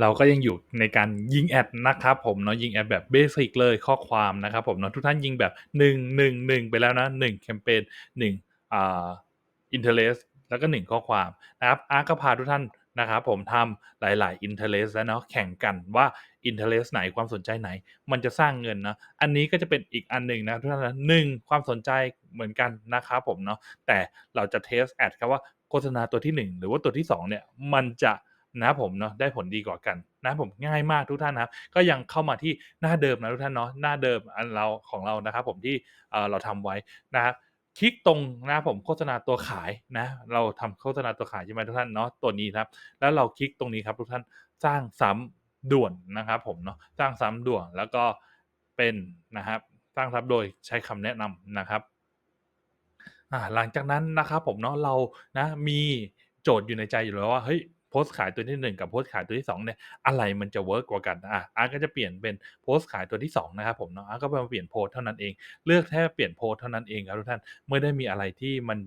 เราก็ยังอยู่ในการยิงแอดนะครับผมเนาะยิงแอดแบบเบสิกเลยข้อความนะครับผมเนาะทุกท่านยิงแบบ1 1 1 ไปแล้วนะ1แคมเปญ1อ่า interest แล้วก็ 1 ข้อความนะครับอาร์ก็พาทุกท่านนะครับผมทำหลาย ๆ interest แล้วเนาะแข่งกันว่า interest ไหนความสนใจไหน มันจะสร้างเงินเนาะอันนี้ก็จะเป็นอีกอันหนึ่งนะทุกท่านนะหนึ่งความสนใจเหมือนกันนะครับผมเนาะแต่เราจะเทสแอดครับว่าโฆษณาตัวที่ 1 หรือว่าตัวที่2เนี่ยมันจะ นะผมเนาะได้ผลดีกว่ากันนะผมง่ายมากทุกท่านนะครับ ก็ยังเข้ามาที่หน้าเดิมนะทุกท่านเนาะหน้าเดิมอันเราของเรานะครับ ผมที่เราทำไว้นะครับคลิกตรงนะผมโฆษณาตัวขายนะ เราทำโฆษณาตัวขายใช่ไหมทุกท่านเนาะตัวนี้ครับ แล้วเราคลิกตรงนี้ครับ ทุกท่านสร้างซ้ำด่วนนะครับ ผมเนาะสร้างซ้ำด่วนแล้วก็เป็นนะครับ สร้างซ้ำโดยใช้คำแนะนำนะครับหลังจากนั้นนะครับผมเนาะเรานะมีโจทย์อยู่ในใจอยู่แล้วว่าเฮ้ย โพสต์ขายตัวที่ 1 กับโพสต์ขายตัวที่2เนี่ยอะไรมันจะเวิร์กกว่ากันอะอาร์ตก็จะเปลี่ยนเป็นโพสต์ขายตัวที่2นะครับผมเนาะอาร์ตก็มาเปลี่ยนโพสต์เท่านั้นเอง เลือกแค่เปลี่ยนโพสต์เท่านั้นเองครับทุกท่านไม่ได้มีอะไรที่มัน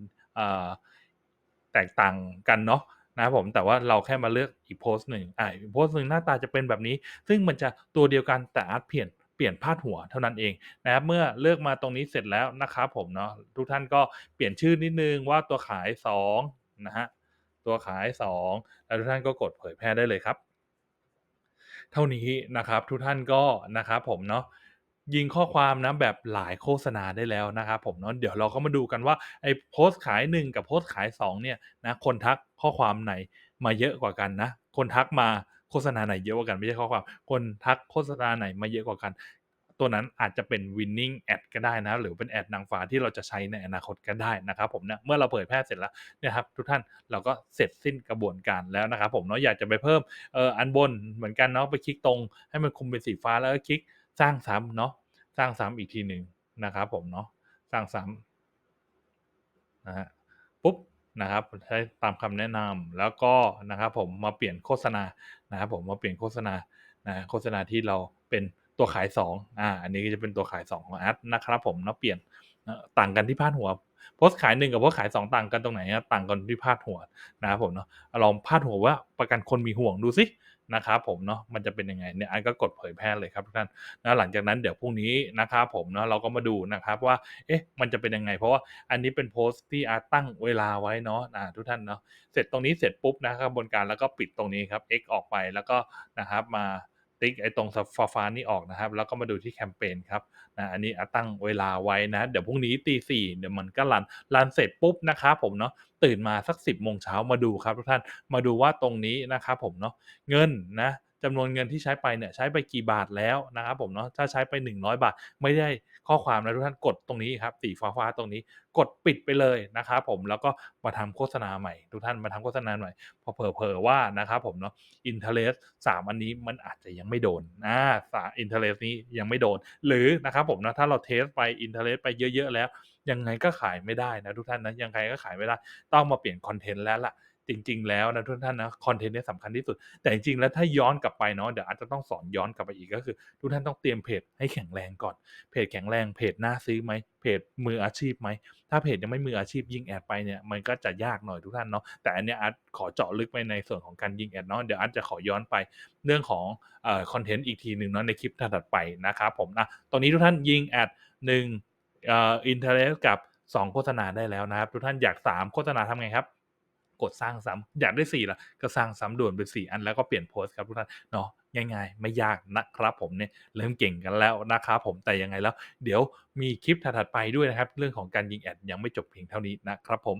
แตกต่างกันเนาะนะครับผมแต่ว่าเราแค่มาเลือกอีกโพสต์หนึ่งอ่าโพสต์หนึ่งหน้าตาจะเป็นแบบนี้ ซึ่งมันจะตัวเดียวกันแต่อาร์ตเปลี่ยนเปลี่ยนพาดหัวเท่านั้นเองนะครับเมื่อเลือกมาตรงนี้เสร็จแล้วนะครับผมเนาะทุกท่านก็เปลี่ยนชื่อนิดนึงว่าตัวขาย2นะฮะ ตัวขาย 2 แล้วทุกท่านก็กดเผยแพร่ได้เลยครับ เท่านี้นะครับทุกท่านก็นะครับผมเนาะยิงข้อความนะแบบหลายโฆษณาได้แล้วนะครับผมเนาะเดี๋ยวเราก็มาดูกันว่าไอ้โพสต์ขาย 1 กับโพสต์ขาย 2 เนี่ยนะคนทักข้อความไหนมาเยอะกว่ากันนะ คนทักมาโฆษณาไหนเยอะกว่ากันไม่ใช่ข้อความ คนทักโฆษณาไหนมาเยอะกว่ากัน ตัวนั้นอาจจะเป็น winning ad ก็ได้นะ หรือเป็นแอดนางฟ้าที่เราจะใช้ในอนาคตก็ได้นะครับผมเนี่ยเมื่อเราเผยแพร่เสร็จแล้วเนี่ยครับทุกท่านเราก็เสร็จสิ้นกระบวนการแล้วนะครับผมเนาะอยากจะไปเพิ่มเอ่ออันบนเหมือนกันเนาะไปคลิกตรงให้มันคุมเป็นสีฟ้าแล้วก็คลิกสร้างซ้ำเนาะสร้างซ้ำอีกทีหนึ่งนะครับผมเนาะสร้างซ้ำนะฮะปุ๊บนะครับใช้ตามคำแนะนำแล้วก็นะครับผมมาเปลี่ยนโฆษณานะครับผมมาเปลี่ยนโฆษณานะโฆษณาที่เราเป็น ตัวขาย2อ่า อันนี้ก็จะเป็นตัวขาย2ของแอดนะครับ ผมเนาะเปลี่ยนต่างกันที่พาดหัวโพสต์ขาย1กับโพสต์ขาย2ต่างกันตรงไหนครับต่างกันที่พาดหัวนะครับผมเนาะลองพาดหัวว่าประกันคนมีห่วงดูสินะครับผมเนาะมันจะเป็นยังไงเนี่ยอันก็กดเผยแพร่เลยครับทุกท่านนะหลังจากนั้นเดี๋ยวพรุ่งนี้นะครับผมเนาะเราก็มาดูนะครับว่าเอ๊ะมันจะเป็นยังไง เพราะว่าอันนี้เป็นโพสต์ที่อาร์ตตั้งเวลาไว้เนาะอ่าทุกท่านเนาะเสร็จตรงนี้เสร็จปุ๊บนะครับบนการแล้วก็ปิดตรงนี้ครับ X ออกไปแล้วก็นะครับมา ติ๊กไอ้ตรงฟ้าฟ้านี่ออกนะครับ แล้วก็มาดูที่แคมเปญครับนะอันนี้ตั้งเวลาไว้นะ เดี๋ยวพรุ่งนี้ตีสี่เดี๋ยวมันก็รันรันเสร็จปุ๊บนะครับผมเนาะตื่นมาสักสิบโมงเช้ามาดูครับทุกท่านมาดูว่าตรงนี้นะครับผมเนาะเงินนะ จำนวนเงินที่ใช้ไปเนี่ยใช้ไปกี่บาทแล้วนะครับผมเนาะถ้าใช้ไป 100 บาท ไม่ได้ข้อความนะทุกท่านกดตรงนี้ครับสีฟ้าๆตรงนี้กดปิดไปเลยนะครับผมแล้วก็มาทำโฆษณาใหม่ ทุกท่านมาทำโฆษณาใหม่พอเผลอๆว่านะครับผมเนาะ interest 3อันนี้มันอาจจะยังไม่โดนอ่าสา interest นี้ยังไม่โดน หรือนะครับผมนะถ้าเราเทสไป interest ไปเยอะ ๆ แล้ว ยังไงก็ขายไม่ได้นะทุกท่านนะยังไงก็ขายไม่ได้ ต้องมาเปลี่ยนคอนเทนต์แล้วล่ะ จริง ๆ แล้วนะทุกท่านนะคอนเทนต์เนี่ยสำคัญที่สุด แต่จริงๆแล้วถ้าย้อนกลับไปเนาะเดี๋ยวอาจจะต้องสอนย้อนกลับไปอีกก็คือ ทุกท่านต้องเตรียมเพจให้แข็งแรงก่อนเพจแข็งแรงเพจน่าซื้อไหมเพจมืออาชีพไหมถ้าเพจยังไม่มืออาชีพยิงแอดไปเนี่ยมันก็จะยากหน่อยทุกท่านเนาะแต่อันเนี้ยอาร์ตขอเจาะลึกไปในส่วนของการยิงแอดเนาะเดี๋ยวอาร์ตจะขอย้อนไปเรื่องของอคอนเทนต์อีกทีหนึ่งเนาะในคลิปถัดไปนะครับผมนะตอนนี้ทุกท่านยิงแอดหนึ่งอินเทอร์เน็ตกับ 2 โฆษณาได้แล้วนะครับ ทุกท่านอยาก 3 โฆษณาทำไงครับ กดสร้างซ้ำอยากได้4ล่ะก็สร้างซ้ำด่วนเป็น4อันแล้วก็เปลี่ยนโพสต์ครับทุกท่านเนาะง่ายๆ ไม่ยากนะครับผมเนี่ยเริ่มเก่งกันแล้วนะครับผมแต่ยังไงแล้ว เดี๋ยวมีคลิปถัดๆไปด้วยนะครับ เรื่องของการยิงแอดยังไม่จบเพียงเท่านี้นะครับผม